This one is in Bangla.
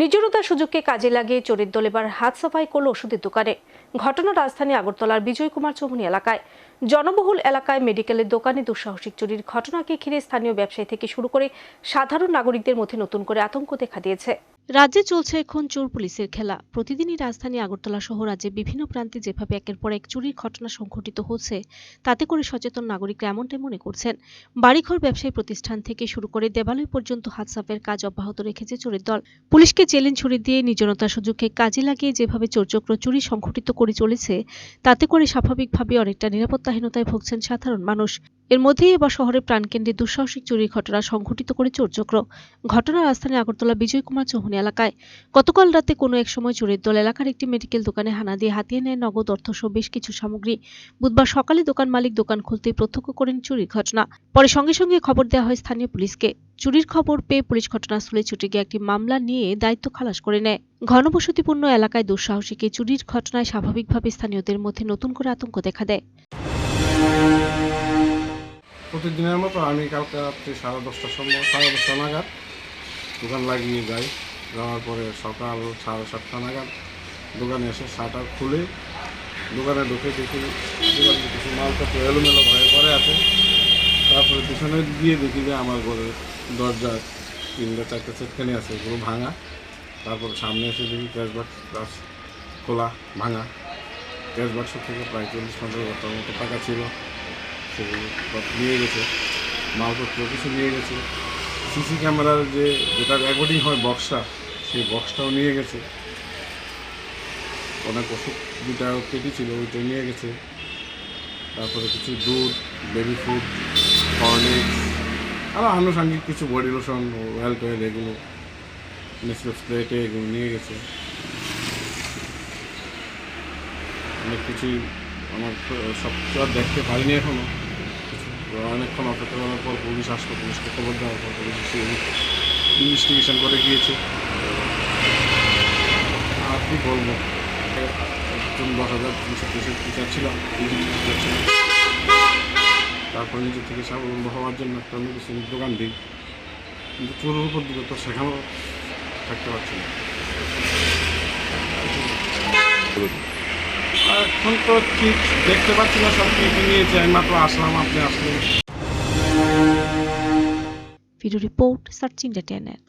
নিজরতার সুযোগকে কাজে লাগিয়ে চোরের দল এবার হাত সাফাই করল ওষুধের দোকানে। ঘটনা রাজধানী আগরতলার বিজয় কুমার চৌমুনি এলাকায়। জনবহুল এলাকায় মেডিকেলের দোকানে দুঃসাহসিক চুরির ঘটনাকে ঘিরে স্থানীয় ব্যবসায়ী থেকে শুরু করে সাধারণ নাগরিকদের মধ্যে নতুন করে আতঙ্ক দেখা দিয়েছে। রাজ্যে চলছে এখন চোর পুলিশের খেলা। প্রতিদিনই রাজধানী আগরতলা সহ রাজ্যে বিভিন্ন প্রান্তে যেভাবে একের পর এক চুরির ঘটনা সংঘটিত হচ্ছে, তাতে করে সচেতন নাগরিকরা এমনটাই মনে করছেন। বাড়িঘর ব্যবসায়ী প্রতিষ্ঠান থেকে শুরু করে দেবালয় পর্যন্ত হাত সাফের কাজ অব্যাহত রেখেছে চোরের দল। পুলিশকে চ্যালেঞ্জ ছুড়ে দিয়ে নির্জনতার সুযোগকে কাজে লাগিয়ে যেভাবে চোরচক্র চুরি সংঘটিত করে চলেছে, তাতে করে স্বাভাবিকভাবে অনেকটা নিরাপত্তাহীনতায় ভুগছেন সাধারণ মানুষ। এর মধ্যেই এবার শহরের প্রাণকেন্দ্রে দুঃসাহসিক চুরির ঘটনা সংঘটিত করে চোরচক্র। ঘটনা রাজধানী আগরতলা বিজয় কুমার চৌহান এলাকায়। গতকাল রাতে কোনো এক সময় চোরের দল এলাকার একটি মেডিকেল দোকানে হানা দিয়ে হাতিয়ে নেয় নগদ অর্থসহ বেশ কিছু সামগ্রী। বুধবার সকালে দোকান মালিক দোকান খুলতেই প্রত্যক্ষ করেন চুরির ঘটনা। পরে সঙ্গে সঙ্গে খবর দেওয়া হয় স্থানীয় পুলিশকে। চুরির খবর পেয়ে পুলিশ ঘটনাস্থলে ছুটে গিয়ে একটি মামলা নিয়ে দায়িত্ব খালাস করে নেয়। ঘনবসতিপূর্ণ এলাকায় দুঃসাহসিক চুরির ঘটনায় স্বাভাবিকভাবে স্থানীয়দের মধ্যে নতুন করে আতঙ্ক দেখা দেয়। প্রতিদিনের মতো আমি কালকে রাত্রি সাড়ে দশটার সময়, সাড়ে দশটা নাগাদ দোকান লাগিয়ে যাই। যাওয়ার পরে সকাল সাড়ে সাতটা নাগাদ দোকানে এসে শাটার খুলে। দোকানে ঢুকে দেখি, দোকানে কিছু মালপত্র এলোমেলো ভয়ে করে আছে, তারপরে পিছনে গিয়ে দেখি যে আমার ঘরের দরজা তিনটা, চারটে সেটখানি আছে, এগুলো ভাঙা। তারপরে সামনে এসে দেখি ক্যাশ বাক্স খোলা, ভাঙা। ক্যাশ বাক্স থেকে প্রায় চল্লিশ, পঞ্চাশ টাকার মতো টাকা ছিল। সব নিয়ে গেছে, মালপত্র কিছু নিয়ে গেছে। সিসি ক্যামেরার যে যেটা রেকর্ডিং হয় বক্সটা সেই বক্সটাও নিয়ে গেছে। অনেক ওষুধ দুটা পেটি ছিল, ওইটা নিয়ে গেছে। তারপরে কিছু দুধ বেবি ফুড হরলিক্স আরও আনুষঙ্গিক কিছু বডি লোশন ওয়েল টয়েল এগুলো স্প্রেটে এগুলো নিয়ে গেছে। অনেক কিছুই আমার সব দেখতে পারিনি এখনও। অনেকক্ষণ অপেক্ষা করার পর পুলিশ আসলো, পুলিশকে খবর দেওয়ার পর পুলিশ এসে ইনভেস্টিগেশন করে গিয়েছে। আর কি বলব? একজন দশ হাজার তিনশো তেষট্টি টিচার ছিলাম টিচার ছিলাম তারপর নিজের থেকে স্বাবলম্বী হওয়ার জন্য একটা মেডিসিনের দোকান দিই। কিন্তু চোরের উপর দিকে তো সেখানেও থাকতে পারছি না। এখন তো ঠিক দেখতে পাচ্ছি না, সব কিছু নিয়েছে মাত্র আসলাম, আপনি আসলেন। Video report search channel